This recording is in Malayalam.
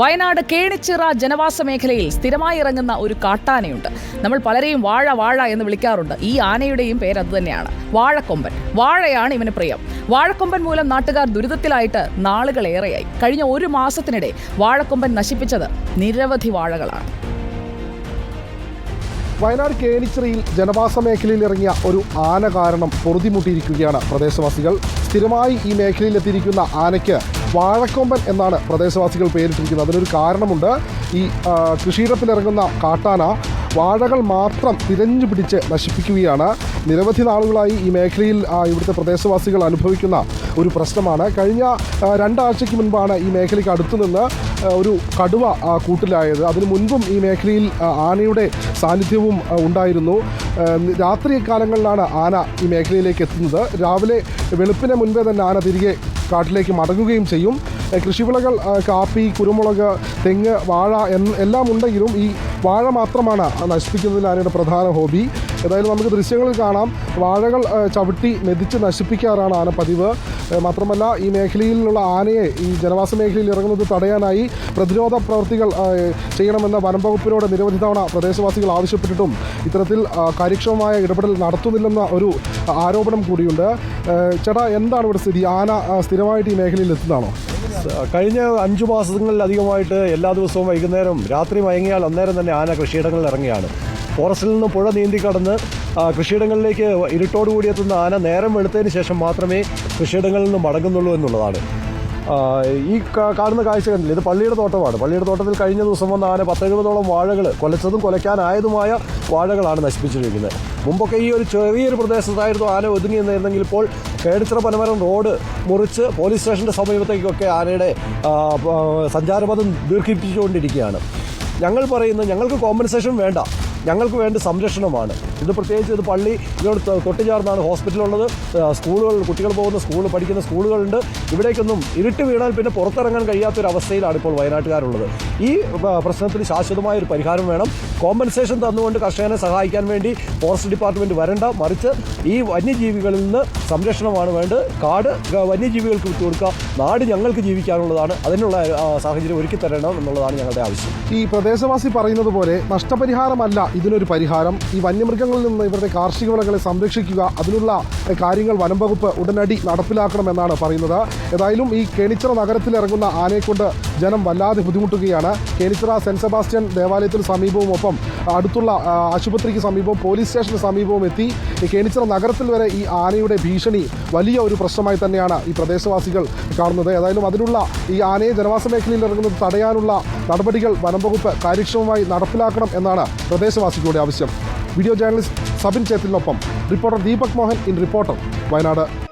വയനാട് കേണിച്ചിറ ജനവാസ മേഖലയിൽ സ്ഥിരമായി ഇറങ്ങുന്ന ഒരു കാട്ടാനയുണ്ട്. നമ്മൾ പലരെയും വാഴ വാഴ എന്ന് വിളിക്കാറുണ്ട്. ഈ ആനയുടെയും പേര് അതുതന്നെയാണ് വാഴക്കൊമ്പൻ. വാഴയാണ് ഇവന് പ്രിയം. വാഴക്കൊമ്പൻ മൂലം നാട്ടുകാർ ദുരിതത്തിലായിട്ട് നാളുകളേറെയായി. കഴിഞ്ഞ ഒരു മാസത്തിനിടെ വാഴക്കൊമ്പൻ നശിപ്പിച്ചത് നിരവധി വാഴകളാണ്. വയനാട് കേണിച്ചിറയിൽ ജനവാസ മേഖലയിൽ ഇറങ്ങിയ ഒരു ആന കാരണം പൊറുതിമുട്ടിയിരിക്കുകയാണ് പ്രദേശവാസികൾ. സ്ഥിരമായി ഈ മേഖലയിൽ എത്തിയിരിക്കുന്ന ആനയ്ക്ക് വാഴക്കൊമ്പൻ എന്നാണ് പ്രദേശവാസികൾ പേരിട്ടിരിക്കുന്നത്. അതിനൊരു കാരണമുണ്ട്. ഈ കൃഷിയിടത്തിലിറങ്ങുന്ന കാട്ടാന വാഴകൾ മാത്രം തിരഞ്ഞു പിടിച്ച് നശിപ്പിക്കുകയാണ്. നിരവധി നാളുകളായി ഈ മേഖലയിൽ ഇവിടുത്തെ പ്രദേശവാസികൾ അനുഭവിക്കുന്ന ഒരു പ്രശ്നമാണ്. കഴിഞ്ഞ രണ്ടാഴ്ചയ്ക്ക് മുൻപാണ് ഈ മേഖലയ്ക്ക് അടുത്തുനിന്ന് ഒരു കടുവ കൂട്ടിലായത്. അതിനു മുൻപും ഈ മേഖലയിൽ ആനയുടെ സാന്നിധ്യവും ഉണ്ടായിരുന്നു. രാത്രി കാലങ്ങളിലാണ് ആന ഈ മേഖലയിലേക്ക് എത്തുന്നത്. രാവിലെ വെളുപ്പിന് മുൻപേ തന്നെ ആന തിരികെ കാട്ടിലേക്ക് മടങ്ങുകയും ചെയ്യും. കൃഷിവിളകൾ കാപ്പി കുരുമുളക് തെങ്ങ് വാഴ എല്ലാം ഉണ്ടെങ്കിലും ഈ വാഴ മാത്രമാണ് നശിപ്പിക്കുന്നതിൽ ആനയുടെ പ്രധാന ഹോബി? ഏതായാലും നമുക്ക് ദൃശ്യങ്ങളിൽ കാണാം. വാഴകൾ ചവിട്ടി മെതിച്ച് നശിപ്പിക്കാറാണ് ആന പതിവ്. മാത്രമല്ല ഈ മേഖലയിലുള്ള ആനയെ ഈ ജനവാസ മേഖലയിൽ ഇറങ്ങുന്നത് തടയാനായി പ്രതിരോധ പ്രവൃത്തികൾ ചെയ്യണമെന്ന വനം വകുപ്പിനോട് നിരവധി തവണ പ്രദേശവാസികൾ ആവശ്യപ്പെട്ടിട്ടും ഇത്തരത്തിൽ കാര്യക്ഷമമായ ഇടപെടൽ നടത്തുന്നില്ലെന്ന ഒരു ആരോപണം കൂടിയുണ്ട്. ചേട്ടാ എന്താണ് ഇവിടെ സ്ഥിതി? ആന സ്ഥിരമായിട്ട് ഈ മേഖലയിൽ എത്തുന്നതാണോ? കഴിഞ്ഞ അഞ്ചു മാസങ്ങളിലധികമായിട്ട് എല്ലാ ദിവസവും വൈകുന്നേരം രാത്രി മയങ്ങിയാൽ അന്നേരം തന്നെ ആന കൃഷിയിടങ്ങളിൽ ഇറങ്ങിയാണ് ഫോറസ്റ്റിൽ നിന്ന് പുഴ നീന്തി കടന്ന് കൃഷിയിടങ്ങളിലേക്ക് ഇരുട്ടോടു കൂടി എത്തുന്ന ആന നേരം വെളുത്തതിന് ശേഷം മാത്രമേ കൃഷിയിടങ്ങളിൽ നിന്ന് മടങ്ങുന്നുള്ളൂ എന്നുള്ളതാണ്. ഈ കാണുന്ന കാഴ്ച കണ്ടില്ല? ഇത് പള്ളിയുടെ തോട്ടമാണ്. പള്ളിയുടെ തോട്ടത്തിൽ കഴിഞ്ഞ ദിവസം വന്ന ആന പത്തെഴുപതോളം വാഴകൾ കൊലച്ചതും കൊലയ്ക്കാനായതുമായ വാഴകളാണ് നശിപ്പിച്ചിരിക്കുന്നത്. മുമ്പൊക്കെ ഈ ഒരു ചെറിയൊരു പ്രദേശത്തായിരുന്നു ആന ഒതുങ്ങി നിന്നിരുന്നെങ്കിൽ ഇപ്പോൾ കേടിച്ചിറ പനമരം റോഡ് മുറിച്ച് പോലീസ് സ്റ്റേഷന്റെ സമീപത്തേക്കൊക്കെ ആനയുടെ സഞ്ചാരപഥം ദീർഘിപ്പിച്ചുകൊണ്ടിരിക്കുകയാണ്. ഞങ്ങൾ പറയുന്നത് ഞങ്ങൾക്ക് കോമ്പൻസേഷൻ വേണ്ട. ഞങ്ങൾക്ക് വേണ്ട സംരക്ഷണമാണ്. ഇത് പ്രത്യേകിച്ച് ഇത് പള്ളി ഇതോട് തൊട്ട് ചേർന്നാണ് ഹോസ്പിറ്റലുള്ളത്. സ്കൂളുകൾ കുട്ടികൾ പോകുന്ന സ്കൂൾ പഠിക്കുന്ന സ്കൂളുകളുണ്ട്. ഇവിടേക്കൊന്നും ഇരുട്ട് വീണാൽ പിന്നെ പുറത്തിറങ്ങാൻ കഴിയാത്തൊരവസ്ഥയിലാണ് ഇപ്പോൾ വയനാട്ടുകാരുള്ളത്. ഈ പ്രശ്നത്തിന് ശാശ്വതമായ ഒരു പരിഹാരം വേണം. കോമ്പൻസേഷൻ തന്നുകൊണ്ട് കർഷകനെ സഹായിക്കാൻ വേണ്ടി ഫോറസ്റ്റ് ഡിപ്പാർട്ട്മെന്റ് വരണ്ട. മറിച്ച് ഈ വന്യജീവികളിൽ നിന്ന് സംരക്ഷണമാണ് വേണ്ടത്. കാട് വന്യജീവികൾക്ക് വിട്ടു കൊടുക്കുക. നാട് ഞങ്ങൾക്ക് ജീവിക്കാനുള്ളതാണ്. അതിനുള്ള സാഹചര്യം ഒരുക്കി തരണം എന്നുള്ളതാണ് ഞങ്ങളുടെ ആവശ്യം. ഈ പ്രദേശവാസി പറയുന്നത് പോലെ നഷ്ടപരിഹാരമല്ല. ഇതിനൊരു പരിഹാരം. ഈ വന്യമൃഗങ്ങളിൽ നിന്ന് ഇവരുടെ കാർഷിക വിളകളെ സംരക്ഷിക്കുക അതിനുള്ള കാര്യങ്ങൾ വനം വകുപ്പ് ഉടനടി നടപ്പിലാക്കണമെന്നാണ് പറയുന്നത്. ഏതായാലും ഈ കേണിച്ചിറ നഗരത്തിൽ ഇറങ്ങുന്ന ആനയെക്കൊണ്ട് ജനം വല്ലാതെ ബുദ്ധിമുട്ടുകയാണ്. കേണിച്ചിറ സെന്റ് സെബാസ്റ്റ്യൻ ദേവാലയത്തിന് സമീപവും ഒപ്പം അടുത്തുള്ള ആശുപത്രിക്ക് സമീപവും പോലീസ് സ്റ്റേഷന് സമീപവും എത്തി. കേണിച്ചിറ നഗരത്തിൽ വരെ ഈ ആനയുടെ ഭീഷണി വലിയ ഒരു പ്രശ്നമായി തന്നെയാണ് ഈ പ്രദേശവാസികൾ കാണുന്നത്. ഏതായാലും അതിനുള്ള ഈ ആനയെ ജനവാസ മേഖലയിൽ ഇറങ്ങുന്നത് തടയാനുള്ള നടപടികൾ വനം വകുപ്പ് കാര്യക്ഷമമായി നടപ്പിലാക്കണം എന്നാണ് പ്രദേശവാസികളുടെ ആവശ്യം. Video journalist Sabin ചേത്തിനൊപ്പം reporter Deepak Mohan in reporter Wayanad.